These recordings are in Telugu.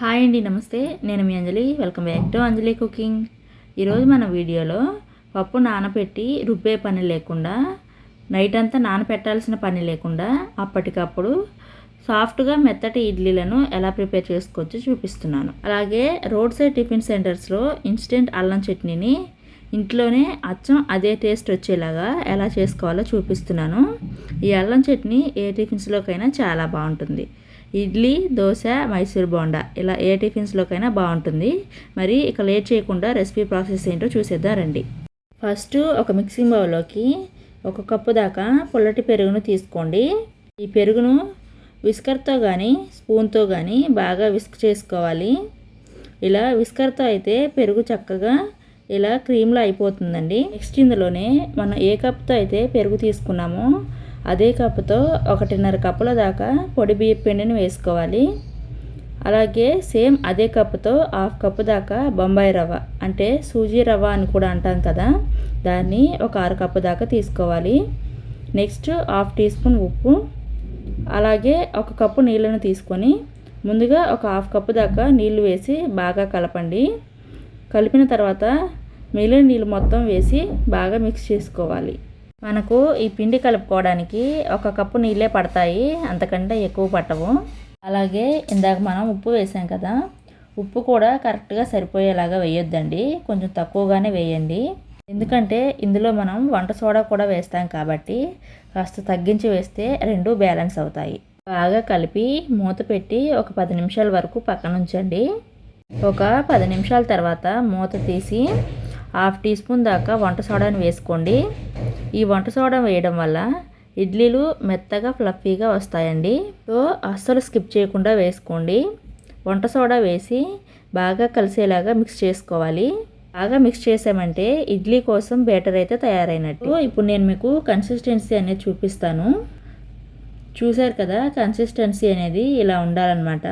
హాయ్ అండి నమస్తే. నేను మీ Anjali. Welcome back to Anjali cooking ఈరోజు మన వీడియోలో పప్పు నానబెట్టి రుబ్బే పని లేకుండా నైట్ అంతా నానబెట్టాల్సిన పని లేకుండా అప్పటికప్పుడు సాఫ్ట్గా మెత్తటి ఇడ్లీలను ఎలా ప్రిపేర్ చేసుకోవచ్చో చూపిస్తున్నాను. అలాగే రోడ్ సైడ్ టిఫిన్ సెంటర్స్లో ఇన్స్టెంట్ అల్లం చట్నీని ఇంట్లోనే అచ్చం అదే టేస్ట్ వచ్చేలాగా ఎలా చేసుకోవాలో చూపిస్తున్నాను. ఈ అల్లం చట్నీ ఏ టిఫిన్స్లోకైనా చాలా బాగుంటుంది. ఇడ్లీ దోశ మైసూర్ బోండా. ఇలా ఏ టిఫిన్స్లోకైనా బాగుంటుంది మరి ఇక లేట్ చేయకుండా రెసిపీ ప్రాసెస్ ఏంటో చూసేద్దాం రండి. ఫస్ట్ ఒక మిక్సింగ్ బౌల్లోకి ఒక కప్పు దాకా పుల్లటి పెరుగును తీసుకోండి. ఈ పెరుగును విస్కర్తో కానీ స్పూన్తో కానీ బాగా విస్క్ చేసుకోవాలి. ఇలా విస్కర్తో అయితే పెరుగు చక్కగా ఇలా క్రీమ్లో అయిపోతుందండి. నెక్స్ట్ ఇందులోనే మనం ఏ కప్తో అయితే పెరుగు తీసుకున్నామో అదే కప్పుతో ఒకటిన్నర కప్పుల దాకా పొడి బియ్య పిండిని వేసుకోవాలి. అలాగే సేమ్ అదే కప్పుతో హాఫ్ కప్పు దాకా బొంబాయి రవ్వ అంటే సూజీ రవ్వ అని కూడా అంటాం కదా దాన్ని ఒక అర కప్పు దాకా తీసుకోవాలి. నెక్స్ట్ హాఫ్ టీ స్పూన్ ఉప్పు అలాగే ఒక కప్పు నీళ్ళను తీసుకొని ముందుగా ఒక హాఫ్ కప్పు దాకా నీళ్ళు వేసి బాగా కలపండి. కలిపిన తర్వాత మిగిలిన నీళ్ళు మొత్తం వేసి బాగా మిక్స్ చేసుకోవాలి. మనకు ఈ పిండి కలుపుకోవడానికి ఒక కప్పు నీళ్ళే పడతాయి అంతకంటే ఎక్కువ పట్టవు. అలాగే ఇందాక మనం ఉప్పు వేసాం కదా ఉప్పు కూడా కరెక్ట్గా సరిపోయేలాగా వేయొద్దండి కొంచెం తక్కువగానే వేయండి. ఎందుకంటే ఇందులో మనం వంట సోడా కూడా వేస్తాం కాబట్టి కాస్త తగ్గించి వేస్తే రెండు బ్యాలెన్స్ అవుతాయి. బాగా కలిపి మూత పెట్టి ఒక పది నిమిషాల వరకు పక్కన ఉంచండి ఒక పది నిమిషాల తర్వాత మూత తీసి హాఫ్ టీ స్పూన్ దాకా వంట సోడాని వేసుకోండి. ఈ వంట సోడా వేయడం వల్ల ఇడ్లీలు మెత్తగా ఫ్లఫీగా వస్తాయండి. సో అస్సలు స్కిప్ చేయకుండా వేసుకోండి. వంట సోడా వేసి బాగా కలిసేలాగా మిక్స్ చేసుకోవాలి. బాగా మిక్స్ చేసామంటే ఇడ్లీ కోసం బేటర్ అయితే తయారైనట్టు. ఇప్పుడు నేను మీకు కన్సిస్టెన్సీ అనేది చూపిస్తాను. చూశారు కదా కన్సిస్టెన్సీ అనేది ఇలా ఉండాలన్నమాట.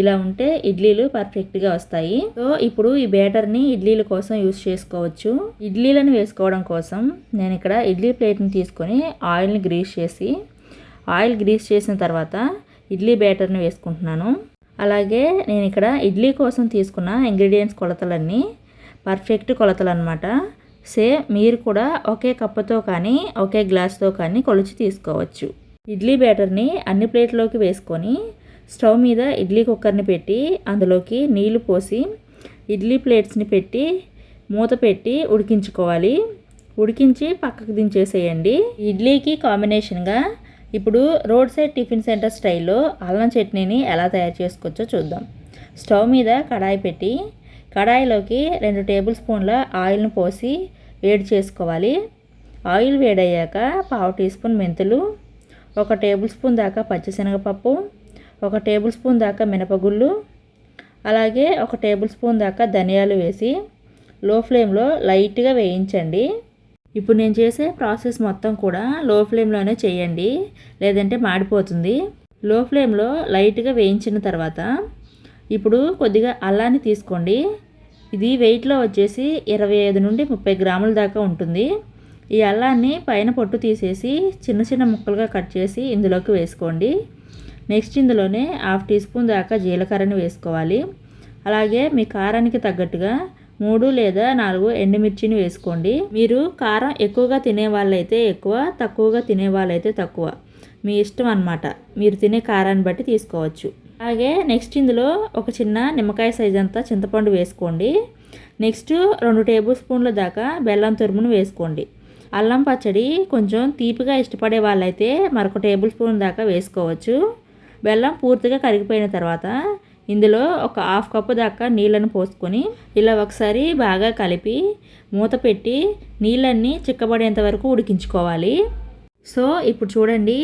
ఇలా ఉంటే ఇడ్లీలు పర్ఫెక్ట్గా వస్తాయి. సో ఇప్పుడు ఈ బ్యాటర్ని ఇడ్లీల కోసం యూస్ చేసుకోవచ్చు. ఇడ్లీలను వేసుకోవడం కోసం నేను ఇక్కడ ఇడ్లీ ప్లేట్ని తీసుకొని ఆయిల్ని గ్రీస్ చేసి ఆయిల్ గ్రీస్ చేసిన తర్వాత ఇడ్లీ బ్యాటర్ని వేసుకుంటున్నాను. అలాగే నేను ఇక్కడ ఇడ్లీ కోసం తీసుకున్న ఇంగ్రీడియంట్స్ కొలతలన్నీ పర్ఫెక్ట్ కొలతలు అనమాట సేమ్ మీరు కూడా ఒకే కప్పుతో కానీ ఒకే గ్లాస్తో కానీ కొలిచి తీసుకోవచ్చు. ఇడ్లీ బ్యాటర్ని అన్ని ప్లేట్లోకి వేసుకొని స్టవ్ మీద ఇడ్లీ కుక్కర్ని పెట్టి అందులోకి నీళ్ళు పోసి ఇడ్లీ ప్లేట్స్ని పెట్టి మూత పెట్టి ఉడికించుకోవాలి. ఉడికించి పక్కకు దించేసేయండి. ఇడ్లీకి కాంబినేషన్గా ఇప్పుడు రోడ్ సైడ్ టిఫిన్ సెంటర్ స్టైల్లో అల్లం చట్నీని ఎలా తయారు చేసుకోవచ్చో చూద్దాం. స్టవ్ మీద కడాయి పెట్టి కడాయిలోకి రెండు టేబుల్ స్పూన్ల ఆయిల్ను పోసి వేడి చేసుకోవాలి. ఆయిల్ వేడయ్యాక పావు టీ స్పూన్ మెంతులు ఒక టేబుల్ స్పూన్ దాకా పచ్చిశనగపప్పు ఒక టేబుల్ స్పూన్ దాకా మినపగుళ్ళు అలాగే ఒక టేబుల్ స్పూన్ దాకా ధనియాలు వేసి లో ఫ్లేమ్లో లైట్గా వేయించండి. ఇప్పుడు నేను చేసే ప్రాసెస్ మొత్తం కూడా లో ఫ్లేమ్లోనే చేయండి లేదంటే మాడిపోతుంది. లో ఫ్లేమ్లో లైట్గా వేయించిన తర్వాత ఇప్పుడు కొద్దిగా అల్లాన్ని తీసుకోండి. ఇది వెయిట్లో వచ్చేసి ఇరవై ఐదు నుండి ముప్పై గ్రాముల దాకా ఉంటుంది. ఈ అల్లాన్ని పైన పొట్టు తీసేసి చిన్న చిన్న ముక్కలుగా కట్ చేసి ఇందులోకి వేసుకోండి. నెక్స్ట్ ఇందులోనే హాఫ్ టీ స్పూన్ దాకా జీలకర్రని వేసుకోవాలి. అలాగే మీ కారానికి తగ్గట్టుగా మూడు లేదా నాలుగు ఎండుమిర్చిని వేసుకోండి. మీరు కారం ఎక్కువగా తినే వాళ్ళైతే ఎక్కువ తక్కువగా తినే వాళ్ళైతే తక్కువ. మీ ఇష్టం అనమాట మీరు తినే కారాన్ని బట్టి తీసుకోవచ్చు. అలాగే నెక్స్ట్ ఇందులో ఒక చిన్న నిమ్మకాయ సైజ్ అంతా చింతపండు వేసుకోండి. నెక్స్ట్ రెండు టేబుల్ స్పూన్ల దాకా బెల్లం తురుమును వేసుకోండి. అల్లం పచ్చడి కొంచెం తీపిగా ఇష్టపడే వాళ్ళైతే మరొక టేబుల్ స్పూన్ దాకా వేసుకోవచ్చు. బెల్లం పూర్తిగా కరిగిపోయిన తర్వాత ఇందులో ఒక హాఫ్ కప్పు దాకా నీళ్ళను పోసుకొని ఇలా ఒకసారి బాగా కలిపి మూత పెట్టి నీళ్ళన్నీ చిక్కబడేంత వరకు ఉడికించుకోవాలి. సో ఇప్పుడు చూడండి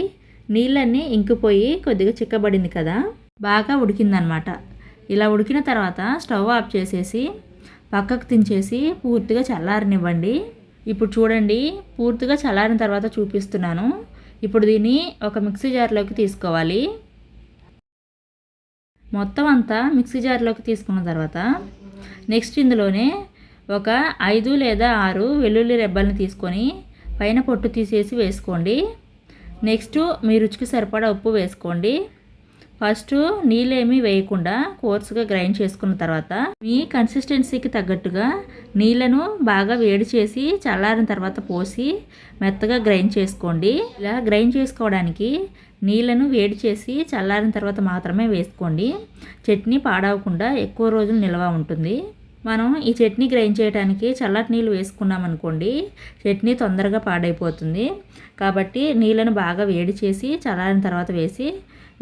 నీళ్ళన్నీ ఇంకిపోయి కొద్దిగా చిక్కబడింది కదా? బాగా ఉడికిందనమాట. ఇలా ఉడికిన తర్వాత స్టవ్ ఆఫ్ చేసేసి పక్కకు తించేసి పూర్తిగా చల్లారనివ్వండి. ఇప్పుడు చూడండి పూర్తిగా చల్లారిన తర్వాత చూపిస్తున్నాను. ఇప్పుడు దీన్ని ఒక మిక్సీ జార్లోకి తీసుకోవాలి. మొత్తం అంతా మిక్సీ జార్లోకి తీసుకున్న తర్వాత నెక్స్ట్ ఇందులోనే ఒక ఐదు లేదా ఆరు వెల్లుల్లి రెబ్బల్ని తీసుకొని పైన పొట్టు తీసేసి వేసుకోండి. నెక్స్ట్ మీ రుచికి సరిపడా ఉప్పు వేసుకోండి. ఫస్ట్ నీళ్ళేమీ వేయకుండా కోర్సుగా గ్రైండ్ చేసుకున్న తర్వాత మీ కన్సిస్టెన్సీకి తగ్గట్టుగా నీళ్ళను బాగా వేడి చేసి చల్లారిన తర్వాత పోసి మెత్తగా గ్రైండ్ చేసుకోండి. ఇలా గ్రైండ్ చేసుకోవడానికి నీళ్ళను వేడి చేసి చల్లారిన తర్వాత మాత్రమే వేసుకోండి. చట్నీ పాడవకుండా ఎక్కువ రోజులు నిల్వ ఉంటుంది. మనం ఈ చట్నీ గ్రైండ్ చేయడానికి చల్లటి నీళ్ళు వేసుకున్నాం అనుకోండి చట్నీ తొందరగా పాడైపోతుంది. కాబట్టి నీళ్ళను బాగా వేడి చేసి చల్లారిన తర్వాత వేసి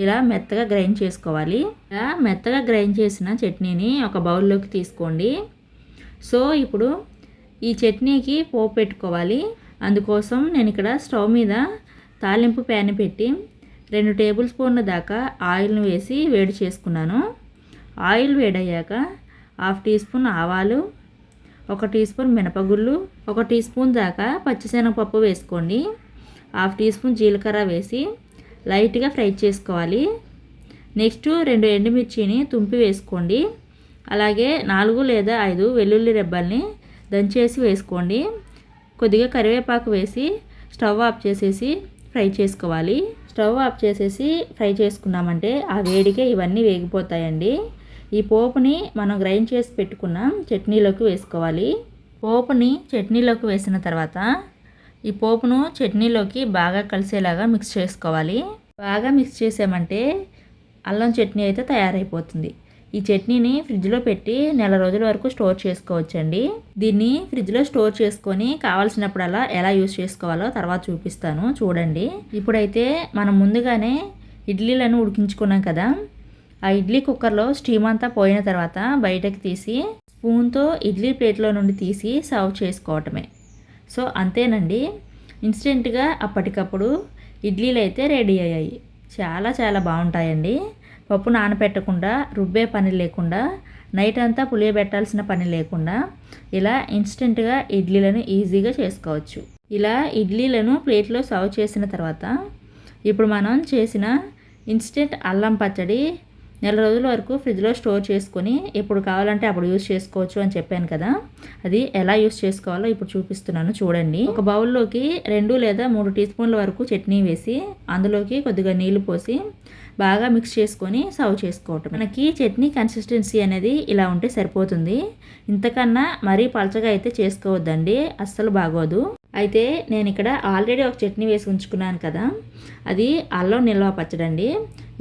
ఇలా మెత్తగా గ్రైండ్ చేసుకోవాలి. ఇలా మెత్తగా గ్రైండ్ చేసిన చట్నీని ఒక బౌల్లోకి తీసుకోండి. సో ఇప్పుడు ఈ చట్నీకి పోపు పెట్టుకోవాలి. అందుకోసం నేను ఇక్కడ స్టవ్ మీద తాలింపు ప్యాన్ పెట్టి రెండు టేబుల్ స్పూన్ల దాకా ఆయిల్ని వేసి వేడి చేసుకున్నాను. ఆయిల్ వేడయ్యాక హాఫ్ టీ స్పూన్ ఆవాలు ఒక టీ స్పూన్ మినపగుళ్ళు ఒక టీ స్పూన్ దాకా పచ్చిశనగపప్పు వేసుకోండి. హాఫ్ టీ స్పూన్ జీలకర్ర వేసి లైట్గా ఫ్రై చేసుకోవాలి. నెక్స్ట్ రెండు ఎండుమిర్చిని తుంపి వేసుకోండి. అలాగే నాలుగు లేదా ఐదు వెల్లుల్లి రెబ్బల్ని దంచేసి వేసుకోండి. కొద్దిగా కరివేపాకు వేసి స్టవ్ ఆఫ్ చేసేసి ఫ్రై చేసుకోవాలి. స్టవ్ ఆఫ్ చేసేసి ఫ్రై చేసుకున్నామంటే ఆ వేడికే ఇవన్నీ వేగిపోతాయండి. ఈ పోపుని మనం గ్రైండ్ చేసి పెట్టుకున్న చట్నీలోకి వేసుకోవాలి. పోపుని చట్నీలోకి వేసిన తర్వాత ఈ పోపును చట్నీలోకి బాగా కలిసేలాగా మిక్స్ చేసుకోవాలి. బాగా మిక్స్ చేసామంటే అల్లం చట్నీ అయితే తయారైపోతుంది. ఈ చట్నీని ఫ్రిడ్జ్లో పెట్టి నెల రోజుల వరకు స్టోర్ చేసుకోవచ్చండి. దీన్ని ఫ్రిడ్జ్లో స్టోర్ చేసుకొని కావాల్సినప్పుడల్లా ఎలా యూస్ చేసుకోవాలో తర్వాత చూపిస్తాను. చూడండి. ఇప్పుడైతే మనం ముందుగానే ఇడ్లీలను ఉడికించుకున్నాం కదా. ఆ ఇడ్లీ కుక్కర్లో స్టీమ్ అంతా పోయిన తర్వాత బయటకు తీసి స్పూన్తో ఇడ్లీ ప్లేట్లో నుండి తీసి సర్వ్ చేసుకోవటమే. సో అంతేనండి. ఇన్స్టెంట్గా అప్పటికప్పుడు ఇడ్లీలు అయితే రెడీ అయ్యాయి. చాలా చాలా బాగుంటాయండి. పప్పు నానబెట్టకుండా రుబ్బే పని లేకుండా నైట్ అంతా పులియబెట్టాల్సిన పని లేకుండా ఇలా ఇన్స్టెంట్గా ఇడ్లీలను ఈజీగా చేసుకోవచ్చు. ఇలా ఇడ్లీలను ప్లేట్లో సర్వ్ చేసిన తర్వాత ఇప్పుడు మనం చేసిన ఇన్స్టెంట్ అల్లం పచ్చడి నెల రోజుల వరకు ఫ్రిడ్జ్లో స్టోర్ చేసుకొని ఎప్పుడు కావాలంటే అప్పుడు యూస్ చేసుకోవచ్చు అని చెప్పాను కదా. అది ఎలా యూస్ చేసుకోవాలో ఇప్పుడు చూపిస్తున్నాను చూడండి. ఒక బౌల్లోకి రెండు లేదా మూడు టీ స్పూన్ల వరకు చట్నీ వేసి అందులోకి కొద్దిగా నీళ్ళు పోసి బాగా మిక్స్ చేసుకొని సర్వ్ చేసుకోవటం. మనకి చట్నీ కన్సిస్టెన్సీ అనేది ఇలా ఉంటే సరిపోతుంది. ఇంతకన్నా మరీ పలచగా అయితే చేసుకోవద్దండి. అస్సలు బాగోదు. అయితే నేను ఇక్కడ ఆల్రెడీ ఒక చట్నీ వేసి ఉంచుకున్నాను కదా. అది అల్లం నిల్వ పచ్చడండి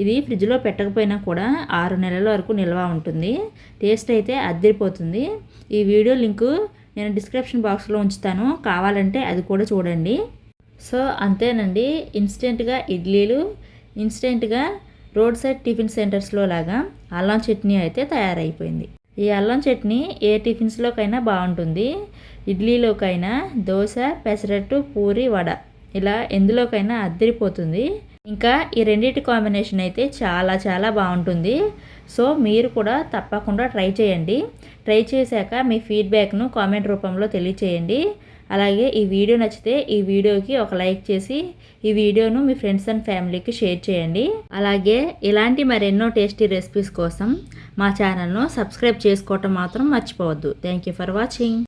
ఇది ఫ్రిడ్జ్లో పెట్టకపోయినా కూడా ఆరు నెలల వరకు నిల్వ ఉంటుంది. టేస్ట్ అయితే అద్దరిపోతుంది ఈ వీడియో లింకు నేను డిస్క్రిప్షన్ బాక్స్లో ఉంచుతాను. కావాలంటే అది కూడా చూడండి. సో అంతేనండి. ఇన్స్టెంట్గా ఇడ్లీలు ఇన్స్టెంట్గా రోడ్ సైడ్ టిఫిన్ సెంటర్స్లో లాగా అల్లం చట్నీ అయితే తయారైపోయింది. ఈ అల్లం చట్నీ ఏ టిఫిన్స్లోకైనా బాగుంటుంది. ఇడ్లీలోకైనా దోశ పెసరట్టు పూరి వడ. ఇలా ఎందులోకైనా అద్దరిపోతుంది. ఇంకా ఈ రెండింటి కాంబినేషన్ అయితే చాలా చాలా బాగుంటుంది. సో మీరు కూడా తప్పకుండా ట్రై చేయండి. ట్రై చేశాక మీ ఫీడ్బ్యాక్ను కామెంట్ రూపంలో తెలియచేయండి. అలాగే ఈ వీడియో నచ్చితే ఈ వీడియోకి ఒక లైక్ చేసి ఈ వీడియోను మీ ఫ్రెండ్స్ అండ్ ఫ్యామిలీకి షేర్ చేయండి. అలాగే ఇలాంటి మరెన్నో టేస్టీ రెసిపీస్ కోసం మా ఛానల్ను సబ్స్క్రైబ్ చేసుకోవటం మాత్రం మర్చిపోవద్దు. Thank you for watching.